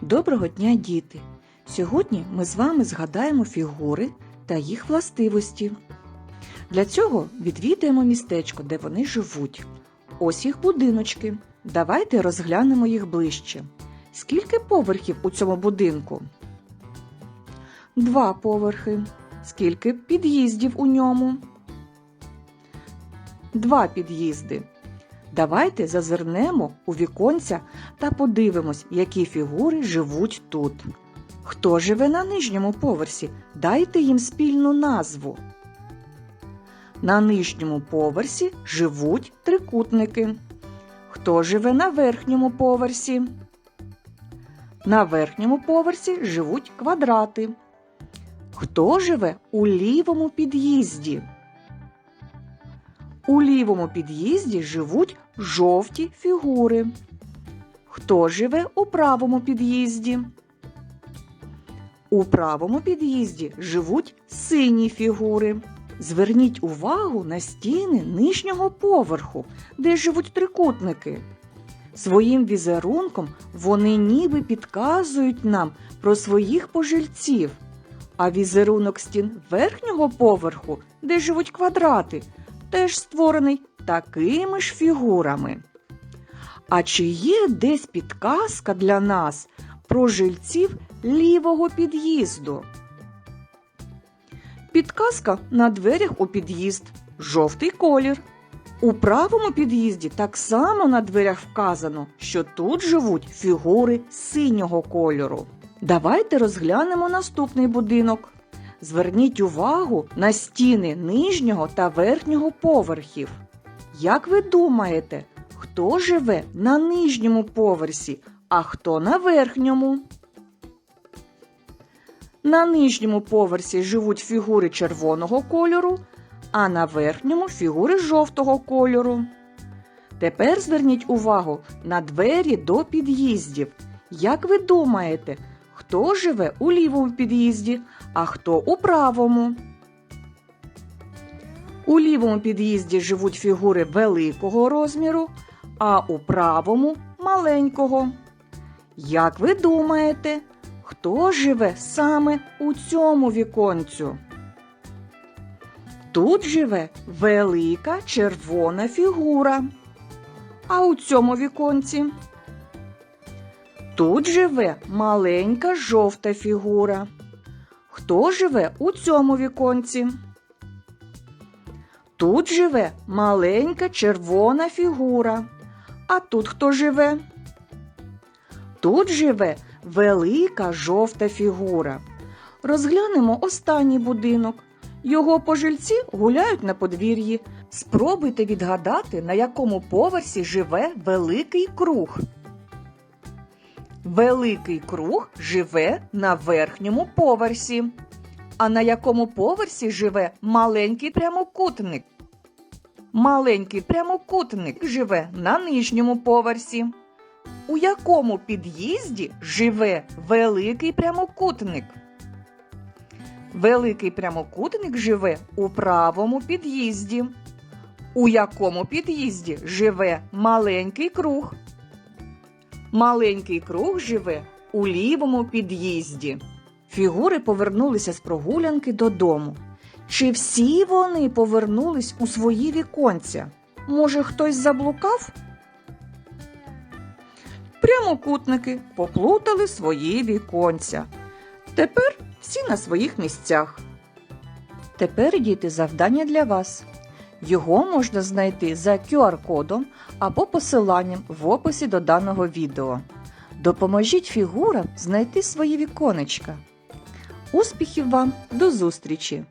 Доброго дня, діти! Сьогодні ми з вами згадаємо фігури та їх властивості. Для цього відвідаємо містечко, де вони живуть. Ось їх будиночки. Давайте розглянемо їх ближче. Скільки поверхів у цьому будинку? Два поверхи. Скільки під'їздів у ньому? Два під'їзди. Давайте зазирнемо у віконця та подивимось, які фігури живуть тут. Хто живе на нижньому поверсі? Дайте їм спільну назву. На нижньому поверсі живуть трикутники. Хто живе на верхньому поверсі? На верхньому поверсі живуть квадрати. Хто живе у лівому під'їзді? У лівому під'їзді живуть жовті фігури. Хто живе у правому під'їзді? У правому під'їзді живуть сині фігури. Зверніть увагу на стіни нижнього поверху, де живуть трикутники. Своїм візерунком вони ніби підказують нам про своїх пожильців, а візерунок стін верхнього поверху, де живуть квадрати, теж створений такими ж фігурами. А чи є десь підказка для нас про жильців лівого під'їзду? Підказка на дверях у під'їзд жовтий колір. У правому під'їзді так само на дверях вказано, що тут живуть фігури синього кольору. Давайте розглянемо наступний будинок. Зверніть увагу на стіни нижнього та верхнього поверхів. Як ви думаєте, хто живе на нижньому поверсі, а хто на верхньому? На нижньому поверсі живуть фігури червоного кольору, а на верхньому фігури жовтого кольору. Тепер зверніть увагу на двері до під'їздів. Як ви думаєте, хто живе у лівому під'їзді, а хто у правому? У лівому під'їзді живуть фігури великого розміру, а у правому маленького. Як ви думаєте, хто живе саме у цьому віконцю? Тут живе велика червона фігура. А у цьому віконці? Тут живе маленька жовта фігура. Хто живе у цьому віконці? Тут живе маленька червона фігура. А тут хто живе? Тут живе велика жовта фігура. Розглянемо останній будинок. Його пожильці гуляють на подвір'ї. Спробуйте відгадати, на якому поверсі живе великий круг. Великий круг живе на верхньому поверсі. А на якому поверсі живе маленький прямокутник? Маленький прямокутник живе на нижньому поверсі. У якому під'їзді живе великий прямокутник? Великий прямокутник живе у правому під'їзді. У якому під'їзді живе маленький круг? Маленький круг живе у лівому під'їзді. Фігури повернулися з прогулянки додому. Чи всі вони повернулись у свої віконця? Може, хтось заблукав? Прямокутники поплутали свої віконця. Тепер всі на своїх місцях. Тепер діти завдання для вас. Його можна знайти за QR-кодом або посиланням в описі до даного відео. Допоможіть фігурам знайти свої віконечка. Успіхів вам! До зустрічі!